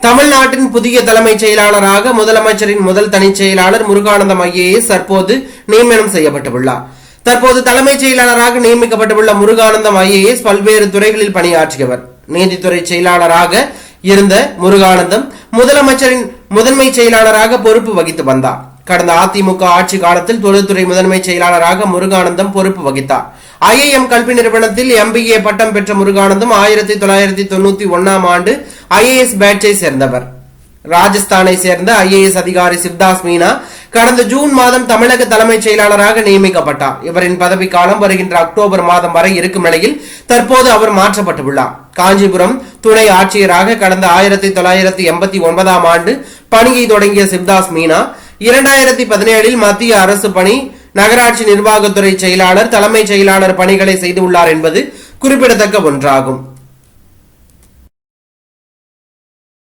தமிழ்நாட்டின் புதிய தலைமைச் செயலாளராக முதலமைச்சரின் முதல் தனிச் செயலாளர் முருகானந்தம் ஐஏஎஸ் தற்போது நியமனம் செய்யப்பட்டுள்ளார். தற்போது தலைமைச் செயலாளராக நியமிக்கப்பட்டுள்ள முருகானந்தம் ஐஏஎஸ் பல்வேறு துறைகளில் பணியாற்றியவர். நீதித்துறை செயலாளராக இருந்த முருகானந்தம் முதலமைச்சரின் முதன்மை செயலாளராக பொறுப்பு வகித்து வந்தார். கடந்த அதிமுக ஆட்சி காலத்தில் தொழில்துறை முதன்மை செயலாளராக முருகானந்தம் பொறுப்பு வகித்தார். ஐஐஎம் கல்வி நிறுவனத்தில் எம்பிஏ பட்டம் பெற்ற முருகானந்தம் ஆயிரத்தி தொள்ளாயிரத்தி தொண்ணூத்தி ஒன்னாம் ஆண்டு ஐஏஎஸ் பேட்சை சேர்ந்தவர். ராஜஸ்தானை சேர்ந்த ஐஏஎஸ் அதிகாரி சிவ்தாஸ் மீனா கடந்த ஜூன் மாதம் தமிழக தலைமைச் செயலாளராக நியமிக்கப்பட்டார். இவரின் பதவிக்காலம் வருகின்ற அக்டோபர் மாதம் வரை இருக்கும் நிலையில் தற்போது அவர் மாற்றப்பட்டுள்ளார். காஞ்சிபுரம் துணை ஆட்சியராக கடந்த ஆயிரத்தி தொள்ளாயிரத்தி எண்பத்தி ஒன்பதாம் ஆண்டு பணியை தொடங்கிய சிவ்தாஸ் மீனா இரண்டாயிரத்தி பதினேழில் மத்திய அரசு பணி நகராட்சி நிர்வாகத்துறை செயலாளர் தலைமைச் செயலாளர் பணிகளை செய்துள்ளார் என்பது குறிப்பிடத்தக்க ஒன்றாகும்.